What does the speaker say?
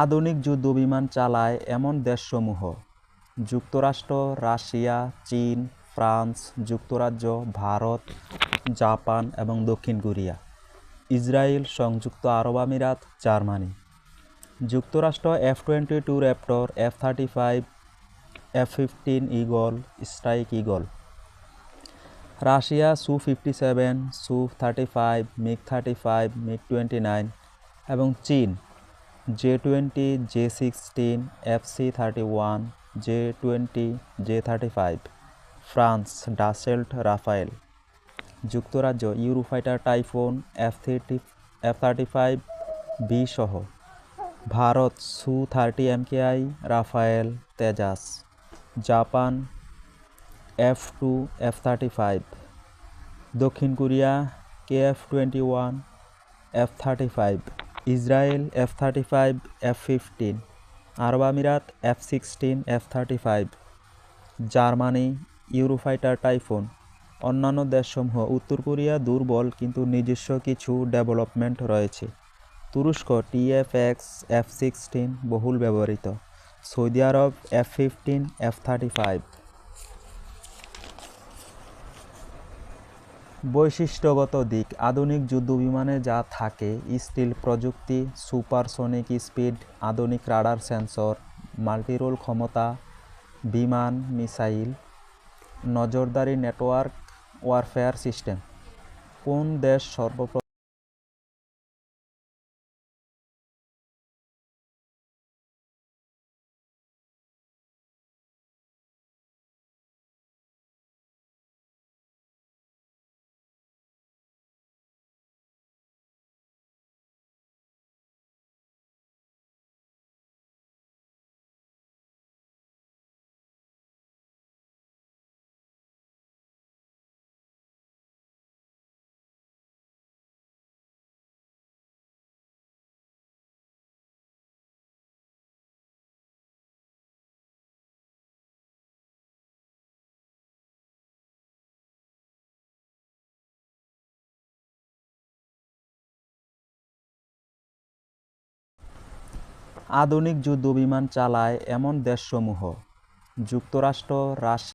আধুনিক যুদ্ধবিমান চালায় এমন দেশসমূহ। যুক্তরাষ্ট্র, রাশিয়া, চীন, ফ্রান্স, যুক্তরাজ্য, ভারত, জাপান এবং দক্ষিণ কোরিয়া, ইসরায়েল, সংযুক্ত আরব আমিরাত, জার্মানি। যুক্তরাষ্ট্র F twenty two raptor F thirty five F fifteen eagle, strike eagle. Russia Su fifty seven Su thirty five MiG thirty five MiG twenty nine এবং চীন। J twenty J sixteen F C thirty one J twenty J thirty five France Dassault Rafale যুক্তরাজ্য Eurofighter Typhoon F thirty F thirty five B সহ, Bharat Su thirty MKI Rafale Tejas Japan F two F thirty five দক্ষিণ Korea K F twenty one F thirty five Israel F thirty five F fifteen আরব আমিরাত F sixteen F thirty five Germany, Eurofighter Typhoon, অন্যান্য দেশসমূহ, উত্তর Korea দুর্বল কিন্তু নিজস্ব কিছু development রয়েছে। তুরস্ক টিএফএক্স এফ সিক্সটিন বহুল ব্যবহৃত। সৌদি আরব F fifteen F thirty five বৈশিষ্ট্যগত দিক। আধুনিক যুদ্ধ বিমানে যা থাকে, স্টিল প্রযুক্তি, সুপারসনিক স্পিড, আধুনিক রাডার সেন্সর, মাল্টিরোল ক্ষমতা, বিমান, মিসাইল, নজরদারি নেটওয়ার্ক, ওয়ারফেয়ার সিস্টেম। কোন দেশ সর্বপ্রথম আধুনিক যুদ্ধ বিমান চালায় এমন দেশসমূহ যুক্তরাষ্ট্র রাশিয়া